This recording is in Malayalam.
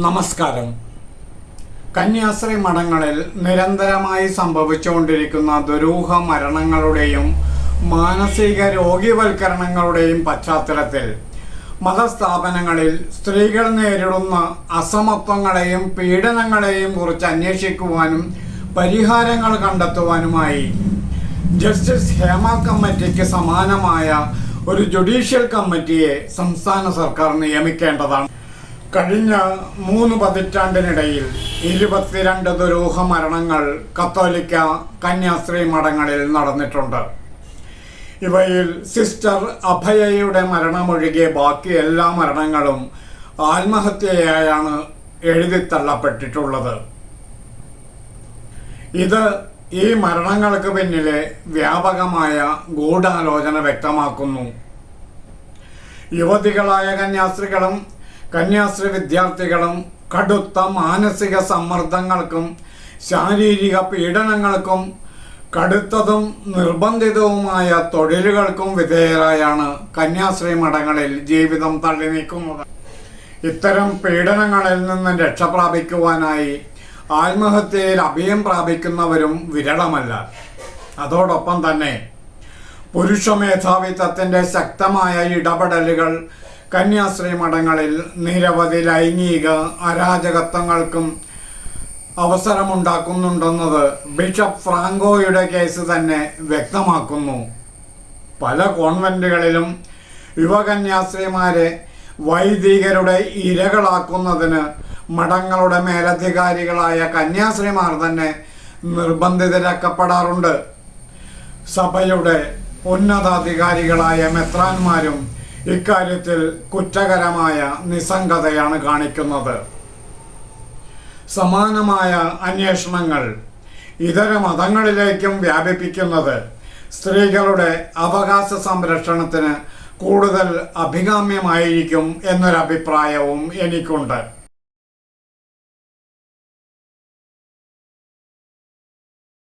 നമസ്കാരം. കന്യാശ്രീ മഠങ്ങളിൽ നിരന്തരമായി സംഭവിച്ചുകൊണ്ടിരിക്കുന്ന ദുരൂഹ മരണങ്ങളുടെയും മാനസിക രോഗിവൽക്കരണങ്ങളുടെയും പശ്ചാത്തലത്തിൽ മതസ്ഥാപനങ്ങളിൽ സ്ത്രീകൾ നേരിടുന്ന അസമത്വങ്ങളെയും പീഡനങ്ങളെയും കുറിച്ച് അന്വേഷിക്കുവാനും പരിഹാരങ്ങൾ കണ്ടെത്തുവാനുമായി ജസ്റ്റിസ് ഹേമ കമ്മിറ്റിക്ക് സമാനമായ ഒരു ജുഡീഷ്യൽ കമ്മിറ്റിയെ സംസ്ഥാന സർക്കാർ നിയമിക്കേണ്ടതാണ്. കഴിഞ്ഞ മൂന്ന് പതിറ്റാണ്ടിനിടയിൽ ഇരുപത്തിരണ്ട് ദുരൂഹ മരണങ്ങൾ കത്തോലിക്ക കന്യാസ്ത്രീ മഠങ്ങളിൽ നടന്നിട്ടുണ്ട്. ഇവയിൽ സിസ്റ്റർ അഭയയുടെ മരണമൊഴികെ ബാക്കി എല്ലാ മരണങ്ങളും ആത്മഹത്യയായാണ് എഴുതിത്തള്ളപ്പെട്ടിട്ടുള്ളത് ഇത് ഈ മരണങ്ങൾക്ക് പിന്നിലെ വ്യാപകമായ ഗൂഢാലോചന വ്യക്തമാക്കുന്നു. യുവതികളായ കന്യാസ്ത്രീകളും കന്യാസ്ത്രീ വിദ്യാർത്ഥികളും കടുത്ത മാനസിക സമ്മർദ്ദങ്ങൾക്കും ശാരീരിക പീഡനങ്ങൾക്കും കടുത്തതും നിർബന്ധിതവുമായ തൊഴിലുകൾക്കും വിധേയരായാണ് കന്യാസ്ത്രീ മഠങ്ങളിൽ ജീവിതം തള്ളി നീക്കുന്നത്. ഇത്തരം പീഡനങ്ങളിൽ നിന്ന് രക്ഷ പ്രാപിക്കുവാനായി ആത്മഹത്യയിൽ അഭയം പ്രാപിക്കുന്നവരും വിരളമല്ല. അതോടൊപ്പം തന്നെ പുരുഷ മേധാവിത്വത്തിന്റെ ശക്തമായ ഇടപെടലുകൾ കന്യാസ്ത്രീ മഠങ്ങളിൽ നിരവധി ലൈംഗിക അരാജകത്വങ്ങൾക്കും അവസരമുണ്ടാക്കുന്നുണ്ടെന്നത് ബിഷപ്പ് ഫ്രാങ്കോയുടെ കേസ് തന്നെ വ്യക്തമാക്കുന്നു. പല കോൺവെന്റുകളിലും യുവകന്യാസ്ത്രീമാരെ വൈദികരുടെ ഇരകളാക്കുന്നതിന് മഠങ്ങളുടെ മേലധികാരികളായ കന്യാസ്ത്രീമാർ തന്നെ നിർബന്ധിതരാക്കപ്പെടാറുണ്ട്. സഭയുടെ ഉന്നതാധികാരികളായ മെത്രാന്മാരും ഇക്കാര്യത്തിൽ കുറ്റകരമായ നിസ്സംഗതയാണ് കാണിക്കുന്നത്. സമാനമായ അന്വേഷണങ്ങൾ ഇതര മതങ്ങളിലേക്കും വ്യാപിപ്പിക്കുന്നത് സ്ത്രീകളുടെ അവകാശ സംരക്ഷണത്തിന് കൂടുതൽ അഭികാമ്യമായിരിക്കും എന്നൊരഭിപ്രായവും എനിക്കുണ്ട്.